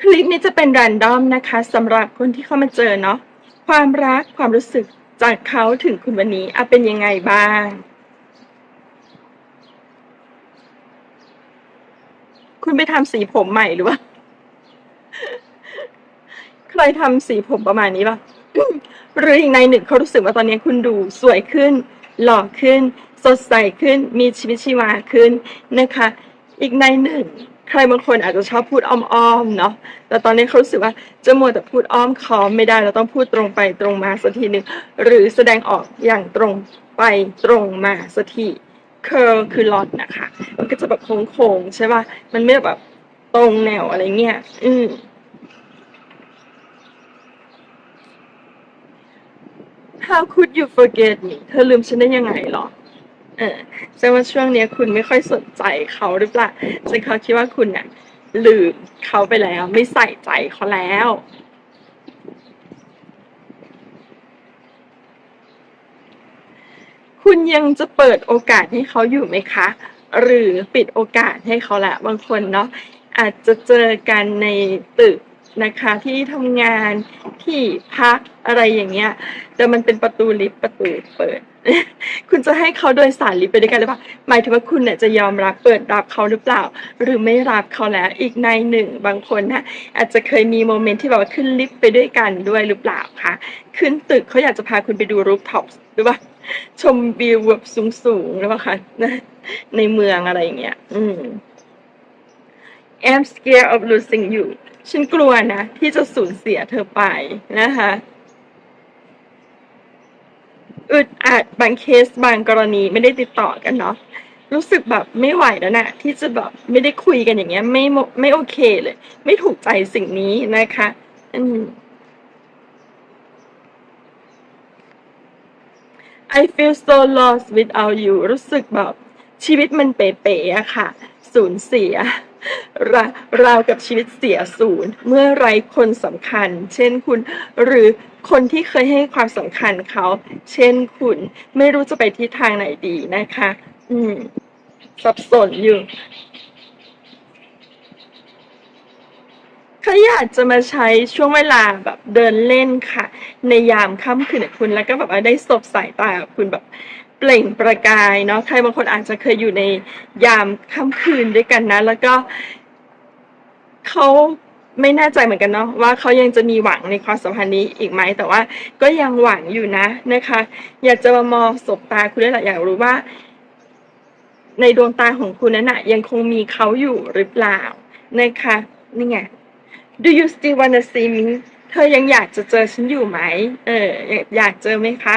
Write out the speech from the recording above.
คลิปนี้จะเป็นแรนดอมนะคะสำหรับคนที่เข้ามาเจอเนาะความรักความรู้สึกจากเขาถึงคุณวันนี้อะเป็นยังไงบ้าง คุณไปทำสีผมใหม่หรือว่าใครทำสีผมประมาณนี้ป่ะหรืออีกในหนึ่งเขารู้สึกว่าตอนนี้คุณดูสวยขึ้น หล่อขึ้น สดใสขึ้น มีชีวิตชีวาขึ้นนะคะ อีกในหนึ่ง ใครบางคนอาจจะชอบพูดอ้อมๆเนาะแต่ตอนนี้เขารู้สึกว่าจะมัวแต่พูดอ้อมค้อมไม่ได้เราต้องพูดตรงไปตรงมาสักทีหนึ่งหรือแสดงออกอย่างตรงไปตรงมาสักที curl คือลอนนะคะมันก็จะแบบโค้งๆใช่ป่ะมันไม่แบบตรงแนวอะไรเงี้ยอืม How could you forget me เธอลืมฉันได้ยังไงหรอ เออแสดงว่าช่วงเนี้ยคุณไม่ค่อยสนใจเขาหรือเปล่าฉันเขาคิดว่าคุณน่ะลืมเขาไปแล้ว ไม่ใส่ใจเขาแล้วคุณยังจะเปิดโอกาสให้เขาอยู่ไหมคะ หรือปิดโอกาสให้เขาละบางคนเนาะอาจจะเจอกันในตึกนะคะ ที่ทำงานที่พักอะไรอย่างเงี้ยแต่มันเป็นประตูลิฟต์ประตูเปิด คุณจะให้เขาโดยสารลิฟต์ไปด้วยกันหรือเปล่าหมายถึงว่าคุณเนี่ยจะยอมรับเปิดรับเขาหรือเปล่า หรือไม่รับเขาแล้วอีกในหนึ่งบางคนนะอาจจะเคยมีโมเมนต์ที่แบบว่าขึ้นลิฟต์ไปด้วยกันด้วยหรือเปล่าคะขึ้นตึกเขาอยากจะพาคุณไปดูรูฟท็อปหรือว่าชมวิวแบบสูงๆหรือเปล่าคะในเมืองอะไรอย่างเงี้ยอืม I'm scared of losing you ฉันกลัวนะ ที่จะสูญเสียเธอไปนะคะ อึดอัดบางเคสบางกรณีไม่ได้ติดต่อกันเนาะรู้สึกแบบไม่ไหวแล้วนะที่จะแบบไม่ได้คุยกันอย่างเงี้ย ไม่ไม่โอเคเลย ไม่ถูกใจสิ่งนี้นะคะอืม I feel so lost without you รู้สึกแบบชีวิตมันเป๋ๆอะค่ะ สูญเสีย ราราวกับชีวิตเสียศูนย์ เมื่อไรคนสำคัญ เช่นคุณ หรือคนที่เคยให้ความสำคัญเขา เช่นคุณ ไม่รู้จะไปทิศทางไหนดีนะคะ อืม สับสนอยู่เขาอยากจะมาใช้ช่วงเวลาแบบเดินเล่นค่ะ ในยามค่ำคืนคุณแล้วก็แบบว่าได้สบสายตาคุณแบบ เปล่งประกายเนาะใครบางคนอาจจะเคยอยู่ในยามค่ำคืนด้วยกันนะ แล้วก็เขาไม่แน่ใจเหมือนกันเนาะว่าเขายังจะมีหวังในความสัมพันธ์นี้อีกไหมแต่ว่าก็ยังหวังอยู่นะนะคะ อยากจะมามองสบตาคุณได้หละอยากรู้ว่า ในดวงตาของคุณนั้นนะยังคงมีเขาอยู่หรือเปล่านะคะนี่ไง Do you still wanna see me เธอยังอยากจะเจอฉันอยู่ไหม เออ อยากเจอไหมคะ